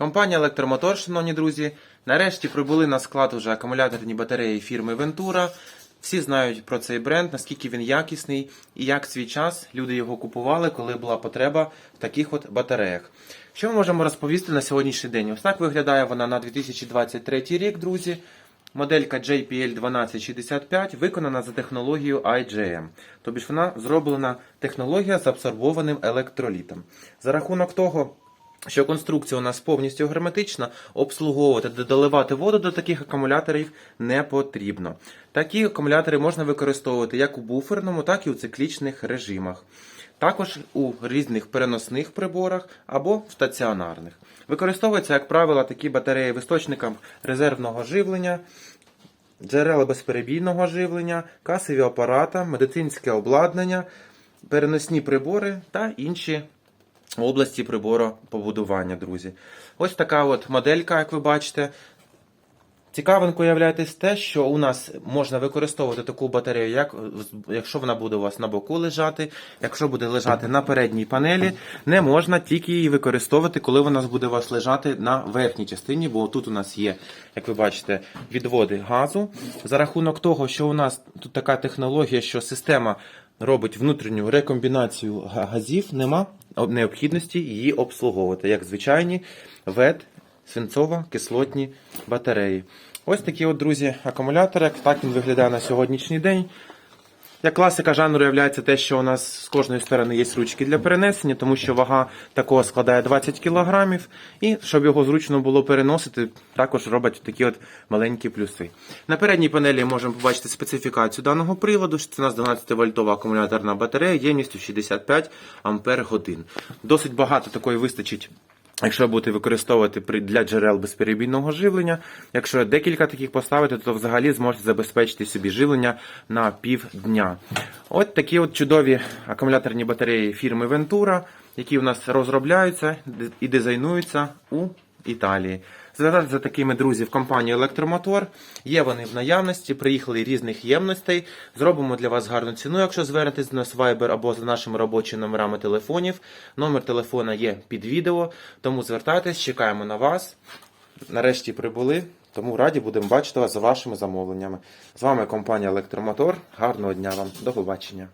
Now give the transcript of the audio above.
Компанія Електромотор, шановні друзі, нарешті прибули на склад уже акумуляторні батареї фірми Ventura. Всі знають про цей бренд, наскільки він якісний і як свій час люди його купували, коли була потреба в таких от батареях. Що ми можемо розповісти на сьогоднішній день? Ось так виглядає вона на 2023 рік, друзі. Моделька JPL 1265 виконана за технологією IGM. Тобто вона зроблена технологія з абсорбованим електролітом. За рахунок того, що конструкція у нас повністю герметична, обслуговувати доливати воду до таких акумуляторів не потрібно. Такі акумулятори можна використовувати як у буферному, так і у циклічних режимах. Також у різних переносних приборах або в стаціонарних. Використовуються, як правило, такі батареї в істочниках резервного живлення, джерела безперебійного живлення, касові апарата, медицинське обладнання, переносні прибори та інші області приборопобудування, друзі. Ось така от моделька, як ви бачите. Цікавинкою являєтесь те, що у нас можна використовувати таку батарею, як якщо вона буде у вас на боку лежати, якщо буде лежати на передній панелі, не можна тільки її використовувати, коли вона буде у вас лежати на верхній частині, бо тут у нас є, як ви бачите, відводи газу. За рахунок того, що у нас тут така технологія, що система робить внутрішню рекомбінацію газів, нема необхідності її обслуговувати, як звичайні ВЕД свинцово-кислотні батареї. Ось такі от, друзі, акумулятори. Так він виглядає на сьогоднішній день. Як класика жанру є те, що у нас з кожної сторони є ручки для перенесення, тому що вага такого складає 20 кг. І щоб його зручно було переносити, також робить такі от маленькі плюси. На передній панелі можемо побачити специфікацію даного приладу. що Це у нас 12 вольтова акумуляторна батарея ємністю 65 Ампер годин. Досить багато такої вистачить. Якщо будете використовувати для джерел безперебійного живлення, якщо декілька таких поставити, то взагалі зможете забезпечити собі живлення на півдня. От такі от чудові акумуляторні батареї фірми Ventura, які у нас розробляються і дизайнуються у Італії. За такими друзі в компанію Електромотор. Є вони в наявності, приїхали різних ємностей. Зробимо для вас гарну ціну, якщо звернетесь до нас Viber або за нашими робочими номерами телефонів. Номер телефона є під відео, тому звертайтесь, чекаємо на вас. Нарешті прибули, тому раді будемо бачити вас за вашими замовленнями. З вами компанія Електромотор. Гарного дня вам, до побачення.